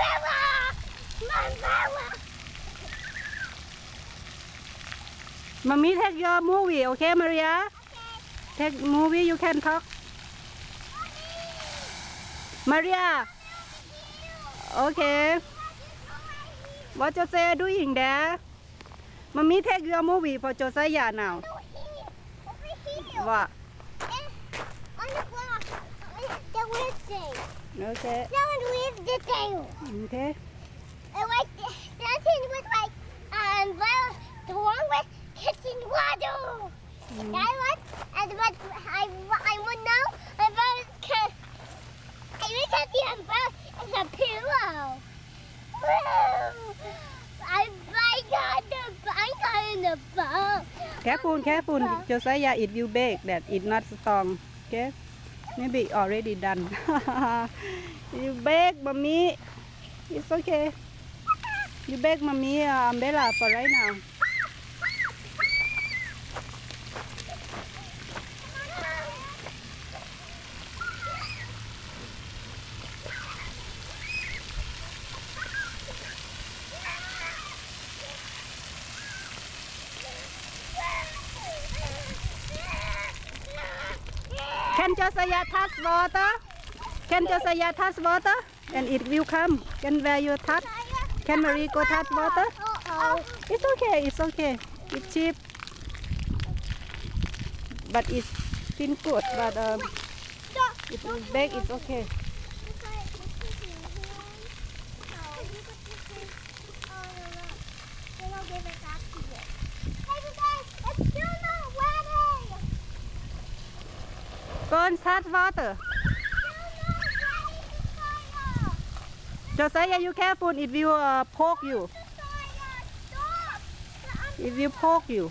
Mandela! Mandela! Mommy take your movie, okay, Maria? Take movie, you can talk. Maria, okay. What Josiah doing there? Mommy take your movie for Josiah now. Over here. What? Okay. That one with the tail. Okay. And like that thing was like um well the one with kitchen water. That one and but I I would know about can I look at the umbrella and the pillow. Woo! I I got the I got in the boat. Careful, careful. Josiah, it will break. That it not strong. Okay. Maybe already done. you break, mommy. It's okay. You break, mommy, uh, umbrella for right now. Can Josiah touch water? Can Josiah touch water? And it will come. Can where you touch? Can Marie go touch water? It's okay, it's okay. It's cheap. But it's still good. But um, it will bake, it's okay. Touch water. Josiah, you careful. It will uh, poke you. It will poke you.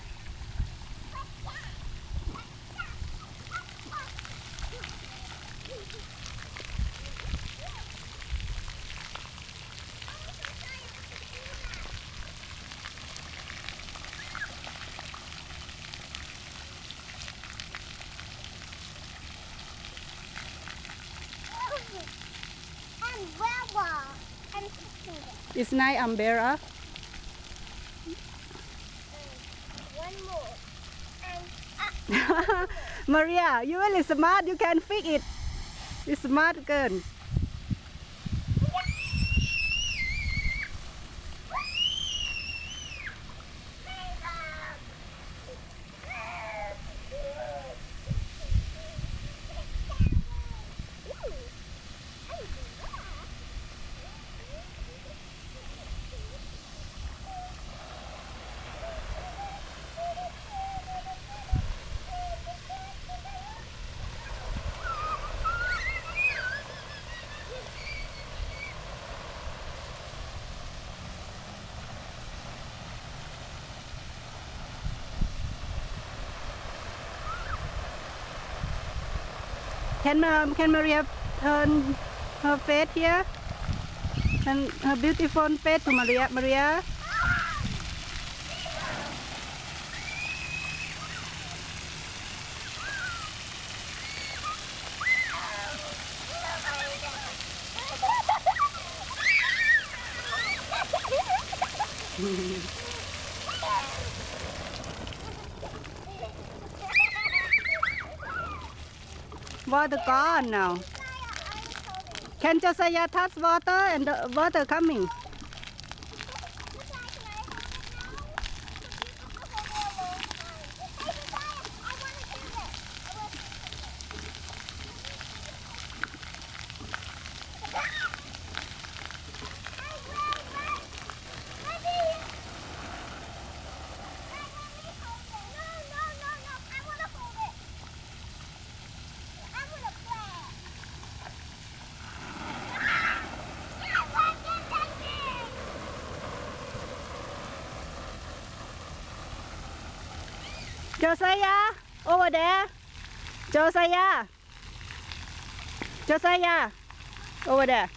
And Wawa. And Christmas. It's nice umbrella. One more. And uh, Maria, you really smart. You can fix it. You smart girl. Can um, can Maria turn her face here? And her beautiful face to Maria. Maria. Water gone now. Can Josiah touch water and the water coming? Josiah, over there. Josiah. Josiah, over there.